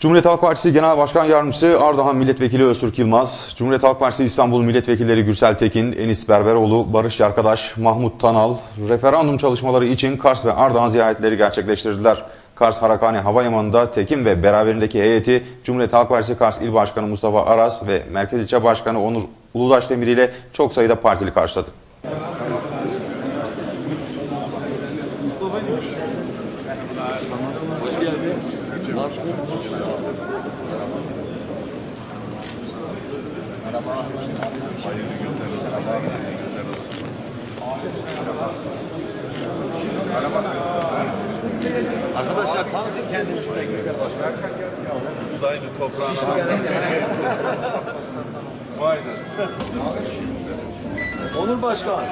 Cumhuriyet Halk Partisi Genel Başkan Yardımcısı Ardahan Milletvekili Öztürk Yılmaz, Cumhuriyet Halk Partisi İstanbul Milletvekilleri Gürsel Tekin, Enis Berberoğlu, Barış Yarkadaş, Mahmut Tanal, referandum çalışmaları için Kars ve Ardahan ziyaretleri gerçekleştirdiler. Kars Harakani Havalimanı'nda Tekin ve beraberindeki heyeti Cumhuriyet Halk Partisi Kars İl Başkanı Mustafa Aras ve Merkez İlçe Başkanı Onur Uludaş Demir ile çok sayıda partili karşıladı. Arkadaşlar tanıtın kendinizi de güzel başlar. Uzaylı toprağına. Vay be. Onur Başkan.